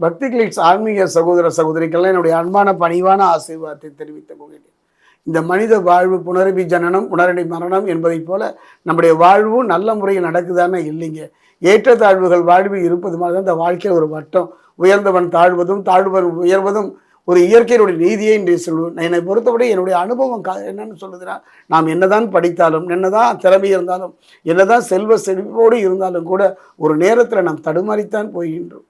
பக்தி கிளிட்ஸ் ஆன்மீக சகோதர சகோதரிக்கெல்லாம் என்னுடைய அன்பான பணிவான ஆசீர்வாதத்தை தெரிவித்துக் கொள்கிறேன். இந்த மனித வாழ்வு புனரபி ஜனனம் உணரடி மரணம் என்பதைப் போல நம்முடைய வாழ்வும் நல்ல முறையில் நடக்குதானே இல்லைங்க. ஏற்றத்தாழ்வுகள் வாழ்வில் இருப்பது மாதிரி தான் இந்த வாழ்க்கையில் ஒரு வட்டம். உயர்ந்தவன் தாழ்வதும் தாழ்வன் உயர்வதும் ஒரு இயற்கையினுடைய நீதியை என்று சொல்லுவேன் என்னை பொறுத்தவரை என்னுடைய அனுபவம் கா என்னன்னு சொல்லுதுன்னா நாம் என்னதான் படித்தாலும் என்னதான் திறமை இருந்தாலும் என்னதான் செல்வ செழிப்போடு இருந்தாலும் கூட ஒரு நேரத்தில் நாம் தடுமாறித்தான் போகின்றோம்.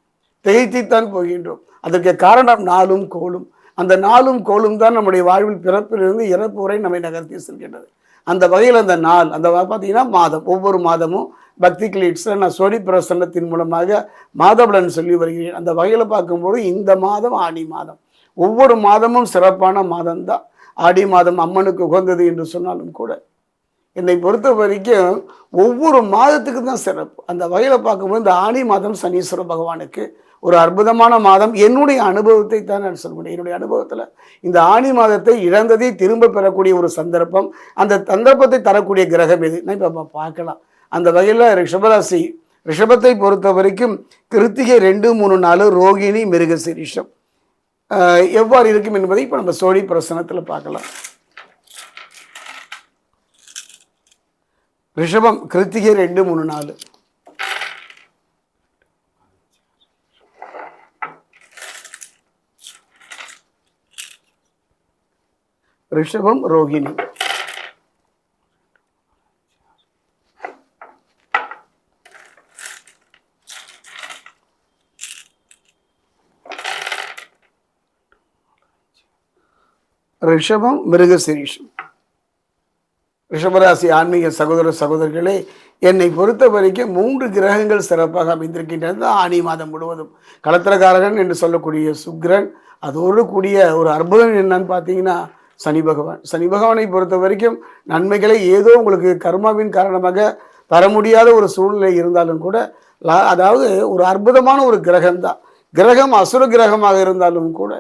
திகைத்துத்தான் போகின்றோம். அதற்கு காரணம் நாளும் கோலும் அந்த நாளும் கோலும் தான் நம்முடைய வாழ்வில் பிறப்பிலிருந்து இறப்பு வரை நம்மை நகர்த்தி செல்கின்றது. அந்த வகையில் அந்த நாள் அந்த பார்த்தீங்கன்னா மாதம் ஒவ்வொரு மாதமும் பக்தி கிளீட்ஸில் நான் சோழி பிரசன்னத்தின் மூலமாக மாதபலன் சொல்லி வருகிறேன். அந்த வகையில் பார்க்கும்போது இந்த மாதம் ஆடி மாதம். ஒவ்வொரு மாதமும் சிறப்பான மாதம்தான். ஆடி மாதம் அம்மனுக்கு உகந்தது என்று சொன்னாலும் கூட. என்னை பொறுத்த வரைக்கும் ஒவ்வொரு மாதத்துக்கு தான் சிறப்பு. அந்த வகையில் பார்க்கும்போது இந்த ஆடி மாதம் சனீஸ்வர பகவானுக்கு ஒரு அற்புதமான மாதம். என்னுடைய அனுபவத்தை தான் நான் சொல்ல முடியும். என்னுடைய அனுபவத்தில் இந்த ஆணி மாதத்தை இழந்ததை திரும்ப பெறக்கூடிய ஒரு சந்தர்ப்பம். அந்த சந்தர்ப்பத்தை தரக்கூடிய கிரகம் எது? நான் இப்போ பார்க்கலாம். அந்த வகையில் ரிஷபராசி ரிஷபத்தை பொறுத்த வரைக்கும் கிருத்திகை ரெண்டு மூணு நாலு ரோகிணி மிருகசிரிஷம் ஆஹ் எவ்வாறு இருக்கும் என்பதை இப்போ நம்ம சோழி பிரசனத்தில் பார்க்கலாம். ரிஷபம் கிருத்திகை ரெண்டு மூணு நாலு. ரிஷபம் ரோகிணி ரிஷபம் மிருகசிரீஷம் ரிஷபராசி ஆன்மீக சகோதர சகோதரர்களே என்னை பொறுத்த வரைக்கும் மூன்று கிரகங்கள் சிறப்பாக அமைந்திருக்கின்றது ஆணி மாதம் முழுவதும் களத்திரகாரகன் என்று சொல்லக்கூடிய சுக்கிரன் அதோடு கூடிய ஒரு அற்புதம் என்னன்னு பார்த்தீங்கன்னா சனி பகவான். சனி பகவானை பொறுத்த வரைக்கும் நன்மைகளை ஏதோ உங்களுக்கு கர்மாவின் காரணமாக தர முடியாத ஒரு சூழ்நிலை இருந்தாலும் கூட லா- அதாவது ஒரு அற்புதமான ஒரு கிரகம்தான். கிரகம் அசுர கிரகமாக இருந்தாலும் கூட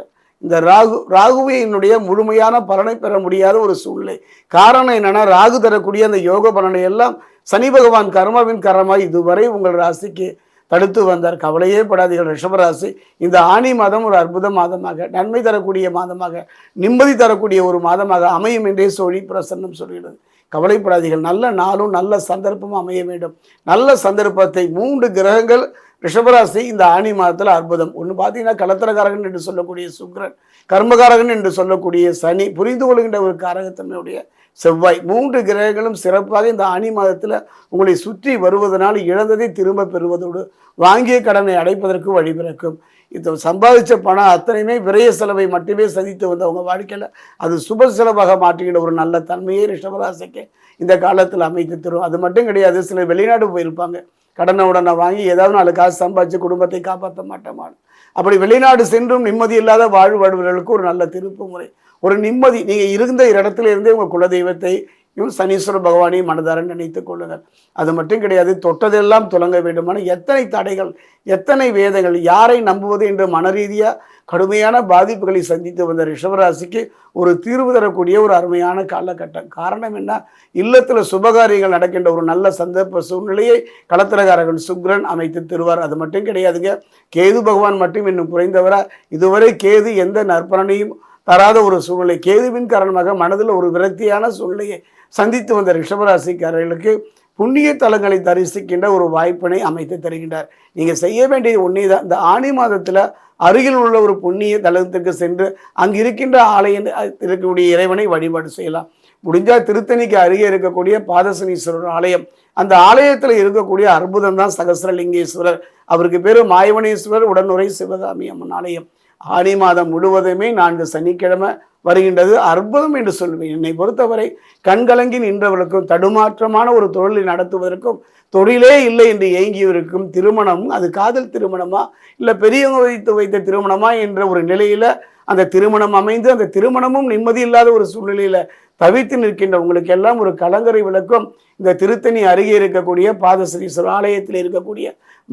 இந்த ராகு ராகுவினுடைய முழுமையான பலனை பெற முடியாத ஒரு சூழ்நிலை. காரணம் என்னென்னா ராகு தரக்கூடிய அந்த யோக பலனை எல்லாம் சனி பகவான் கர்மாவின் காரணமாக இதுவரை உங்கள் ராசிக்கு தடுத்து வந்தார். கவலையே படாதீர்கள். ரிஷபராசி இந்த ஆணி மாதம் ஒரு அற்புத மாதமாக நன்மை தரக்கூடிய மாதமாக நிம்மதி தரக்கூடிய ஒரு மாதமாக அமையும் என்றே சோழி பிரசன்னம் சொல்கிறது. கவலைப்படாதீர்கள். நல்ல நாளும் நல்ல சந்தர்ப்பமும் அமைய வேண்டும். நல்ல சந்தர்ப்பத்தை மூன்று கிரகங்கள் ரிஷபராசி இந்த ஆணி மாதத்தில் அற்புதம். ஒன்று பார்த்தீங்கன்னா கலத்திரகாரகன் என்று சொல்லக்கூடிய சுக்கிரன் கர்மகாரகன் என்று சொல்லக்கூடிய சனி புரிந்து கொள்கின்ற ஒரு காரகத்தன்மையுடைய செவ்வாய் மூன்று கிரகங்களும் சிறப்பாக இந்த ஆணி மாதத்தில் உங்களை சுற்றி வருவதனால் இழந்ததை திரும்ப பெறுவதோடு வாங்கிய கடனை அடைப்பதற்கு வழிபிறக்கும் இது சம்பாதிச்ச பணம் அத்தனையுமே விரய செலவை மட்டுமே சதித்து வந்த உங்கள் வாழ்க்கையில் அது சுப செலவாக மாற்றுகின்ற ஒரு நல்ல தன்மையை ரிஷபராசிக்கு இந்த காலத்தில் அமைத்து தரும். அது மட்டும் கிடையாது சில வெளிநாடு போயிருப்பாங்க. கடனை உடனே வாங்கி ஏதாவது நாலு காசு சம்பாதிச்சு குடும்பத்தை காப்பாற்ற மாட்டோமான் அப்படி வெளிநாடு சென்றும் நிம்மதி இல்லாத வாழ் ஒரு நல்ல திருப்பு முறை. ஒரு நிம்மதி. நீங்கள் இருந்த இடத்துல இருந்தே உங்கள் குலதெய்வத்தை இவன் சனீஸ்வர பகவானையும் மனதார நினைத்து கொள்ளுங்கள். அது மட்டும் கிடையாது தொட்டதெல்லாம் துலங்க வேண்டுமான எத்தனை தடைகள் எத்தனை வேதங்கள் யாரை நம்புவது என்று மனரீதியாக கடுமையான பாதிப்புகளை சந்தித்து வந்த ரிஷபராசிக்கு ஒரு தீர்வு தரக்கூடிய ஒரு அருமையான காலகட்டம். காரணம் என்ன? இல்லத்தில் சுபகாரியங்கள் நடக்கின்ற ஒரு நல்ல சந்தர்ப்ப சூழ்நிலையை களத்திரகாரகன் சுக்ரன் அமைத்து தருவார். அது மட்டும் கிடையாதுங்க. கேது பகவான் மட்டும் இன்னும் குறைந்தவரா. இதுவரை கேது எந்த நற்பலனையும் தராத ஒரு சூழ்நிலை. கேதுவின் காரணமாக மனதில் ஒரு விரக்தியான சூழ்நிலையை சந்தித்து வந்த ரிஷபராசிக்காரர்களுக்கு புண்ணிய தலங்களை தரிசிக்கின்ற ஒரு வாய்ப்பினை அமைத்து தருகின்றார். நீங்கள் செய்ய வேண்டியது ஒன்றே தான் இந்த ஆணி மாதத்தில் அருகில் உள்ள ஒரு புண்ணிய தலத்துக்கு சென்று அங்கு இருக்கின்ற ஆலய இருக்கக்கூடிய இறைவனை வழிபாடு செய்யலாம். முடிஞ்சால் திருத்தணிக்கு அருகே இருக்கக்கூடிய பாதசனீஸ்வரர் ஆலயம். அந்த ஆலயத்தில் இருக்கக்கூடிய அற்புதம் தான் சகசரலிங்கேஸ்வரர். அவருக்கு பேர் மாயவனேஸ்வரர் உடனுரை சிவகாமி அம்மன் ஆலயம். ஆடி மாதம் முழுவதுமே நான்கு சனிக்கிழமை வருகின்றது. அற்புதம் என்று சொல்வேன். என்னை பொறுத்தவரை கண்கலங்கி நின்றவர்களுக்கும் தடுமாற்றமான ஒரு தொழிலை நடத்துவதற்கும் தொழிலே இல்லை என்று ஏங்கியவருக்கும் திருமணம் அது காதல் திருமணமா இல்லை பெரியவங்க வைத்து வைத்த திருமணமா என்ற ஒரு நிலையில் அந்த திருமணம் அமைந்து அந்த திருமணமும் நிம்மதி இல்லாத ஒரு சூழ்நிலையில் தவித்து நிற்கின்ற உங்களுக்கு எல்லாம் ஒரு கலங்கரை விளக்கம். இந்த திருத்தணி அருகே இருக்கக்கூடிய பாதசரீஸ்வரர் ஆலயத்தில் இருக்கக்கூடிய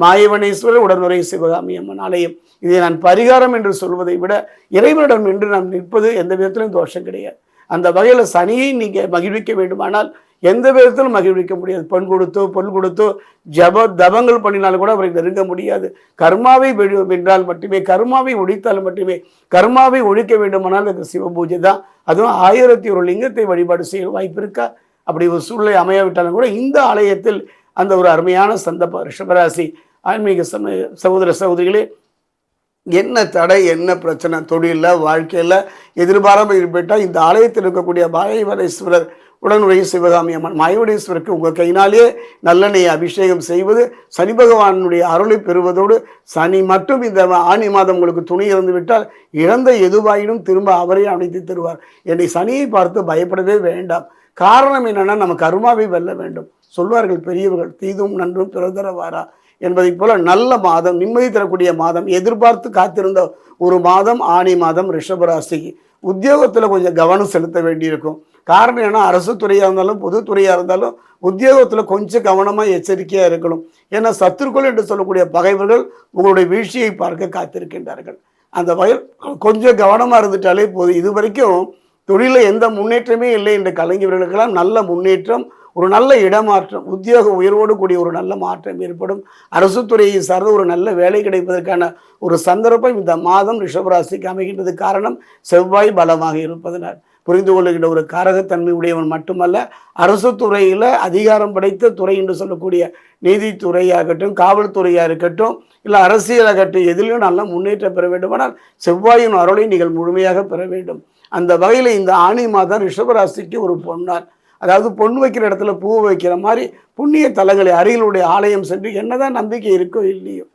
மாயவனேஸ்வரர் உடனுரை சிவகாமி அம்மன் ஆலயம். இதை நான் பரிகாரம் என்று சொல்வதை விட இறைவனிடம் என்று நாம் நிற்பது எந்த விதத்திலும் தோஷம் கிடையாது. அந்த வகையில் சனியை நீங்கள் மகிழ்விக்க வேண்டுமானால் எந்த விதத்திலும் மகிழ்விக்க முடியாது. பெண் கொடுத்தோ பொன் கொடுத்தோ ஜப தபங்கள் பண்ணினாலும் கூட அவரை நெருங்க முடியாது. கர்மாவை வென்றால் மட்டுமே கர்மாவை ஒழித்தால் மட்டுமே கர்மாவை ஒழிக்க வேண்டுமானால் அது சிவ பூஜை தான். அதுவும் ஆயிரத்தி ஒரு லிங்கத்தை வழிபாடு செய்ய வாய்ப்பு இருக்கா? அப்படி ஒரு சூழ்நிலை அமையாவிட்டாலும் கூட இந்த ஆலயத்தில் அந்த ஒரு அருமையான சந்தர்ப்பம் ரிஷபராசி ஆன்மீக சமய சகோதர சகோதரிகளே என்ன தடை என்ன பிரச்சனை? தொழிலில் வாழ்க்கையில் எதிர்பாராமல் இருப்பிட்டால் இந்த ஆலயத்தில் இருக்கக்கூடிய மாயவரேஸ்வரர் உடனுடைய சிவகாமி அம்மன். மாயவடேஸ்வருக்கு உங்கள் கையினாலே நல்லெண்ணெய் அபிஷேகம் செய்வது சனி பகவானுடைய அருளை பெறுவதோடு சனி மட்டும் இந்த ஆனி மாதம் உங்களுக்கு துணி இறந்து விட்டால் இழந்த எதுவாயினும் திரும்ப அவரே அணைத்து தருவார். என்னை சனியை பார்த்து பயப்படவே வேண்டாம். காரணம் என்னென்னா நம்ம கருமாவை வெல்ல வேண்டும். சொல்வார்கள் பெரியவர்கள் தீதும் நன்றும் பிறதரவாரா என்பதைப் போல நல்ல மாதம் நிம்மதி தரக்கூடிய மாதம் எதிர்பார்த்து காத்திருந்த ஒரு மாதம் ஆணி மாதம் ரிஷபராசிக்கு. உத்தியோகத்தில் கொஞ்சம் கவனம் செலுத்த வேண்டியிருக்கும். காரணம் ஏன்னா அரசு துறையாக இருந்தாலும் பொதுத்துறையாக இருந்தாலும் உத்தியோகத்தில் கொஞ்சம் கவனமாக எச்சரிக்கையாக இருக்கணும். ஏன்னா சத்துருக்கள் என்று சொல்லக்கூடிய பகைவர்கள் உங்களுடைய வீழ்ச்சியை பார்க்க காத்திருக்கின்றார்கள். அந்த வகையில் கொஞ்சம் கவனமாக இருந்துட்டாலே போதும். இது வரைக்கும் தொழிலில் எந்த முன்னேற்றமே இல்லை என்ற கலைஞர்களுக்கெல்லாம் நல்ல முன்னேற்றம் ஒரு நல்ல இடமாற்றம் உத்தியோக உயர்வோடு கூடிய ஒரு நல்ல மாற்றம் ஏற்படும். அரசு துறையை சார்ந்த ஒரு நல்ல வேலை கிடைப்பதற்கான ஒரு சந்தர்ப்பம் இந்த மாதம் ரிஷபராசிக்கு அமைகின்றது. காரணம் செவ்வாய் பலமாக இருப்பதனால். புரிந்து கொள்ளுகின்ற ஒரு காரகத்தன்மை உடையவன் மட்டுமல்ல அரசு துறையில் அதிகாரம் படைத்த துறை என்று சொல்லக்கூடிய நீதித்துறையாகட்டும் காவல்துறையாக இருக்கட்டும் இல்லை அரசியலாகட்டும் எதிலும் நல்ல முன்னேற்றம் பெற வேண்டுமானால் செவ்வாயின் அருளை நீங்கள் முழுமையாக பெற வேண்டும். அந்த வகையில் இந்த ஆணி மாதம் ரிஷபராசிக்கு ஒரு பொன்னார் அதாவது பொண்ணு வைக்கிற இடத்துல பூ வைக்கிற மாதிரி புண்ணிய தலங்களை அருகிலுடைய ஆலயம் சென்று என்னதான் நம்பிக்கை இருக்கோ இல்லையோ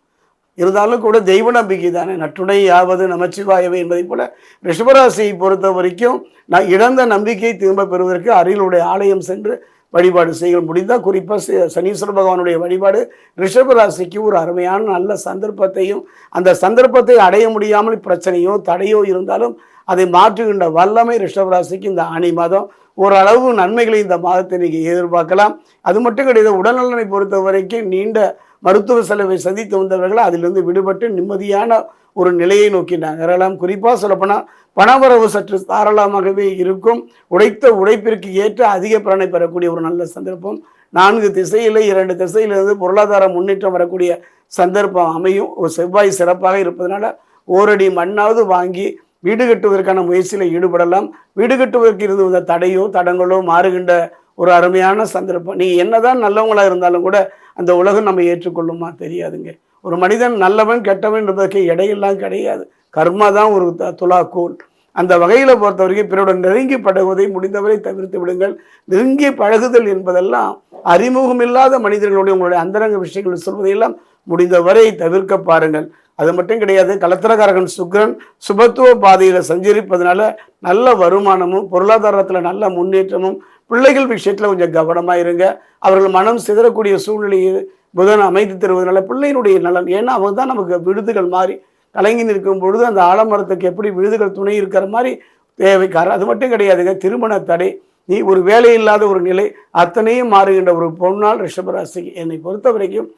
இருந்தாலும் கூட தெய்வ நம்பிக்கை தானே. நற்றுணை யாவது நமச்சிவாயவை என்பதை போல ரிஷபராசியை பொறுத்த வரைக்கும் நான் இழந்த நம்பிக்கையை திரும்ப பெறுவதற்கு அருகிலுடைய ஆலயம் சென்று வழிபாடு செய்ய முடிந்தால் குறிப்பாக சனீஸ்வர பகவானுடைய வழிபாடு ரிஷபராசிக்கு ஒரு அருமையான நல்ல சந்தர்ப்பத்தையும் அந்த சந்தர்ப்பத்தை அடைய முடியாமல் பிரச்சனையோ தடையோ இருந்தாலும் அதை மாற்றுகின்ற வல்லமை ரிஷபராசிக்கு இந்த ஆணி மாதம் ஓரளவு நன்மைகளை இந்த மாதத்தை நீங்கள் எதிர்பார்க்கலாம். அது மட்டும் கிடையாது உடல்நலனை பொறுத்த வரைக்கும் நீண்ட மருத்துவ செலவை சந்தித்து வந்தவர்கள் அதிலிருந்து விடுபட்டு நிம்மதியான ஒரு நிலையை நோக்கி நகரலாம். குறிப்பாக சொல்லப்போனால் பணவரவு சற்று தாராளமாகவே இருக்கும். உடைத்த உழைப்பிற்கு ஏற்ற அதிக பலனை பெறக்கூடிய ஒரு நல்ல சந்தர்ப்பம். நான்கு திசையில் இரண்டு திசையிலிருந்து பொருளாதார முன்னேற்றம் வரக்கூடிய சந்தர்ப்பம் அமையும். ஒரு செவ்வாய் சிறப்பாக இருப்பதனால ஓரடி மண்ணாவது வாங்கி வீடு கட்டுவதற்கான முயற்சியில் ஈடுபடலாம். வீடு கட்டுவதற்கு இருந்து வந்த தடையோ தடங்களோ மாறுகின்ற ஒரு அருமையான சந்தர்ப்பம். நீ என்னதான் நல்லவங்களாக இருந்தாலும் கூட அந்த உலகம் நம்ம ஏற்றுக்கொள்ளுமா தெரியாதுங்க. ஒரு மனிதன் நல்லவன் கெட்டவன் என்பதற்கு இடையெல்லாம் கிடையாது. கர்மா தான் ஒரு த- துலாக்கோல் அந்த வகையில் பொறுத்த வரைக்கும் பிறருடன் நெருங்கி பழகுவதை முடிந்தவரை தவிர்த்து விடுங்கள். நெருங்கி பழகுதல் என்பதெல்லாம் அறிமுகம் இல்லாத மனிதர்களுடைய உங்களுடைய அந்தரங்க விஷயங்கள் சொல்வதையெல்லாம் முடிந்தவரை தவிர்க்க பாருங்கள். அது மட்டும் கிடையாது கலத்திரகாரகன் சுக்ரன் சுபத்துவ பாதையில் சஞ்சரிப்பதனால நல்ல வருமானமும் பொருளாதாரத்தில் நல்ல முன்னேற்றமும் பிள்ளைகள் விஷயத்தில் கொஞ்சம் கவனமாக இருங்க. அவர்கள் மனம் சிதறக்கூடிய சூழ்நிலையை புதன் அமைத்து தருவதனால பிள்ளையினுடைய நலன். ஏன்னா அவங்க தான் நமக்கு விடுதுகள் மாதிரி கலங்கி நிற்கும் பொழுது அந்த ஆலமரத்துக்கு எப்படி விழுதுகள் துணை இருக்கிற மாதிரி தேவைக்கார அது மட்டும் கிடையாதுங்க திருமண தடை. நீ ஒரு வேலை இல்லாத ஒரு நிலை அத்தனையும் மாறுகின்ற ஒரு பொன்னால் ரிஷபராசிக்கு. என்னை பொறுத்த வரைக்கும்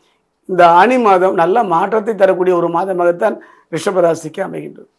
இந்த ஆனி மாதம் நல்ல மாற்றத்தை தரக்கூடிய ஒரு மாதமாகத்தான் ரிஷபராசிக்கு அமைகின்றது.